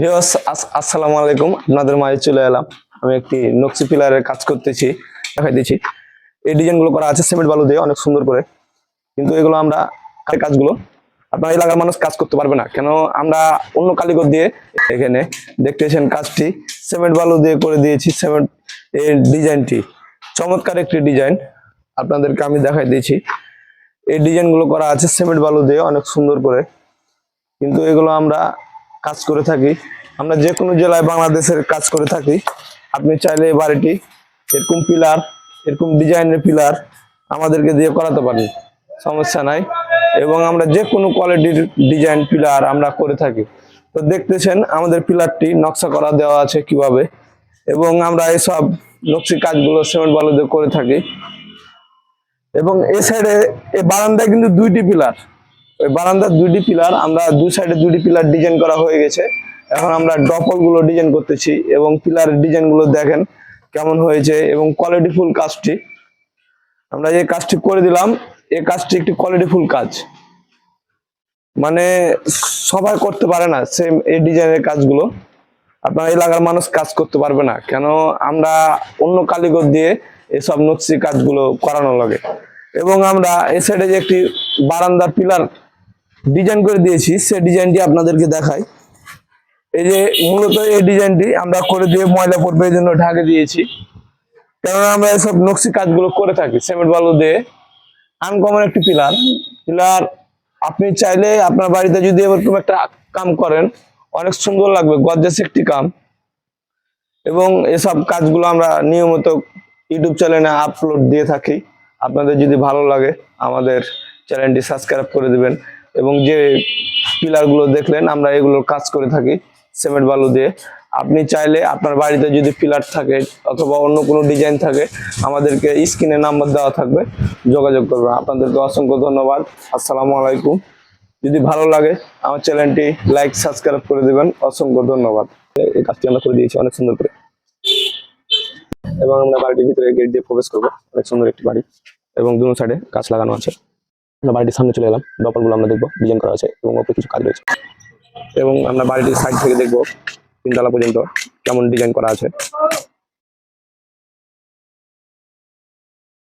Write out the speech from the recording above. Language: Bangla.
ভিউয়ার্স আসসালামু আলাইকুম। আপনাদের মাঝে চলে এলাম। আমি একটি নকশি পিলারের কাজ করতেছি, দেখাই দিচ্ছি। এই ডিজাইনগুলো করা আছে, সিমেন্ট বালু দিয়ে, অনেক সুন্দর করে। কিন্তু এগুলো আমরা কাজগুলো, আপনার এলাকার মানুষ কাজ করতে পারবে না। কেন, আমরা অন্য কারিগর দিয়ে এখানে দেখতেছেন কাজটি। সিমেন্ট বালু দিয়ে করে দিয়েছি সিমেন্ট এই ডিজাইনটি। চমৎকার একটি ডিজাইন। আপনাদেরকে আমি দেখাই দিয়েছি এই ডিজাইনগুলো করা আছে, সিমেন্ট বালু দিয়ে, অনেক সুন্দর করে। কিন্তু এগুলো আমরা কাজ করে থাকি। আমরা যে কোনো জেলায় বাংলাদেশের কাজ করে থাকি। আপনি চাইলে এই বাড়িটি, এরকম পিলার, এরকম ডিজাইনের পিলার আমাদেরকে দিয়ে করাতে পারি সমস্যা নাই। এবং আমরা যে কোনো কোয়ালিটির ডিজাইন পিলার আমরা করে থাকি। তো দেখতেছেন, আমাদের পিলারটি নকশা করা দেওয়া আছে কীভাবে। এবং আমরা এসব নকশি কাজগুলো সিমেন্ট বালু দিয়ে করে থাকি। এবং এ সাইডে এ বারান্দায় কিন্তু দুইটি পিলার। ওই বারান্দার দুইটি পিলার, আমরা দুই সাইডে দুইটি পিলার ডিজাইন করা হয়ে গেছে। এখন আমরা ডপলগুলো ডিজাইন করতেছি এবং পিলারের ডিজাইনগুলো দেখেন কেমন হয়েছে এবং কোয়ালিটি ফুল কাজটি। আমরা যে কাজটি করে দিলাম এই কাজটি একটি কোয়ালিটি ফুল কাজ। মানে সবাই করতে পারে না সেম এই ডিজাইনের কাজগুলো। আপনার এলাকার মানুষ কাজ করতে পারবে না, কেন আমরা অন্য কারিগর দিয়ে এসব নকশি কাজগুলো করানো লাগে। এবং আমরা এ সাইডে যে একটি বারান্দার পিলার ডিজাইন করে দিয়েছি, সেই ডিজাইনটি আপনাদেরকে দেখাই। এই যে মূলত এই ডিজাইনটি আমরা করে দিয়ে ময়লা পড়বে জন্য ঢাকে দিয়েছি। কেননা আমরা এসব নকশি কাজগুলো করে থাকি সিমেন্ট বালু দিয়ে। আনকমন একটি পিলার পিলার আপনি চাইলে আপনার বাড়িতে যদি এরকম একটা কাম করেন, অনেক সুন্দর লাগবে, গর্জাস একটি কাম। এবং এসব কাজগুলো আমরা নিয়মিত ইউটিউব চ্যানেলে আপলোড দিয়ে থাকি। আপনাদের যদি ভালো লাগে, আমাদের চ্যানেলটি সাবস্ক্রাইব করে দিবেন। এবং যে পিলারগুলো দেখলেন, আমরা এগুলোর কাজ করে থাকি সিমেন্ট বালু দিয়ে। আপনি চাইলে আপনার বাড়িতে যদি পিলার থাকে অথবা অন্য কোনো ডিজাইন থাকে, আমাদেরকে স্ক্রিনে নাম্বার দেওয়া থাকবে, যোগাযোগ করবেন। আপনাদেরকে অসংখ্য ধন্যবাদ। আসসালামু আলাইকুম। যদি ভালো লাগে, আমার চ্যানেলটি লাইক, সাবস্ক্রাইব করে দেবেন। অসংখ্য ধন্যবাদ। এই কাজটি আমরা করে দিয়েছি অনেক সুন্দর করে। এবং আমরা বাড়িটির ভিতরে গেট দিয়ে প্রবেশ করব। অনেক সুন্দর একটি বাড়ি। এবং দুনো সাইডে গাছ লাগানো আছে। আমরা বাড়িটির সামনে চলে এলাম ডপলগুলো আমরা দেখব, ডিজাইন করা আছে এবং ওপরে কিছু কাজ রয়েছে। এবং আমরা বাড়িটির সাইড থেকে দেখব, তিনতলা পর্যন্ত কেমন ডিজাইন করা আছে।